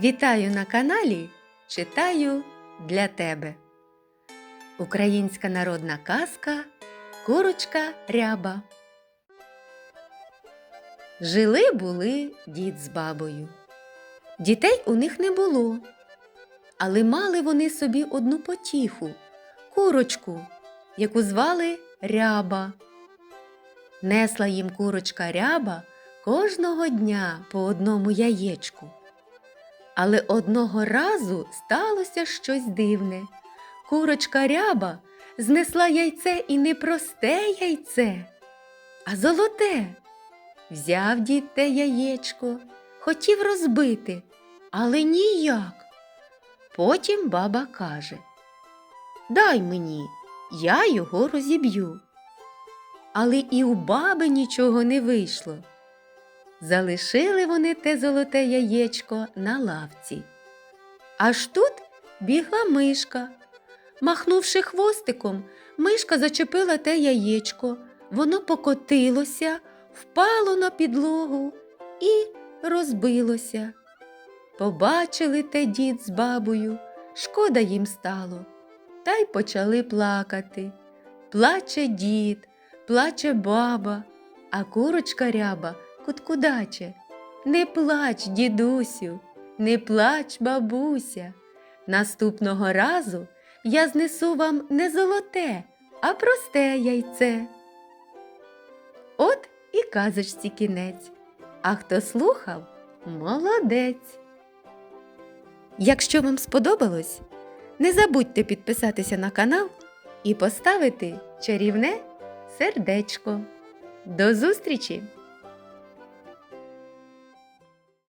Вітаю на каналі Читаю для тебе. Українська народна казка Курочка ряба. Жили були дід з бабою. Дітей у них не було, але мали вони собі одну потіху курочку, яку звали ряба. Несла їм курочка ряба кожного дня по одному яєчку. Але одного разу сталося щось дивне. Курочка ряба знесла яйце і не просте яйце, а золоте. Взяв дід те яєчко, хотів розбити, але ніяк. Потім баба каже Дай мені, я його розіб'ю. Але і у баби нічого не вийшло. Залишили вони те золоте яєчко на лавці. Аж тут бігла мишка. Махнувши хвостиком, мишка зачепила те яєчко, воно покотилося, впало на підлогу і розбилося. Побачили те дід з бабою, шкода їм стало, та й почали плакати. Плаче дід, плаче баба, а курочка ряба куткудаче. Не плач, дідусю, не плач, бабуся. Наступного разу я знесу вам не золоте, а просте яйце. От і казочці кінець. А хто слухав, молодець. Якщо вам сподобалось, не забудьте підписатися на канал і поставити чарівне сердечко. До зустрічі!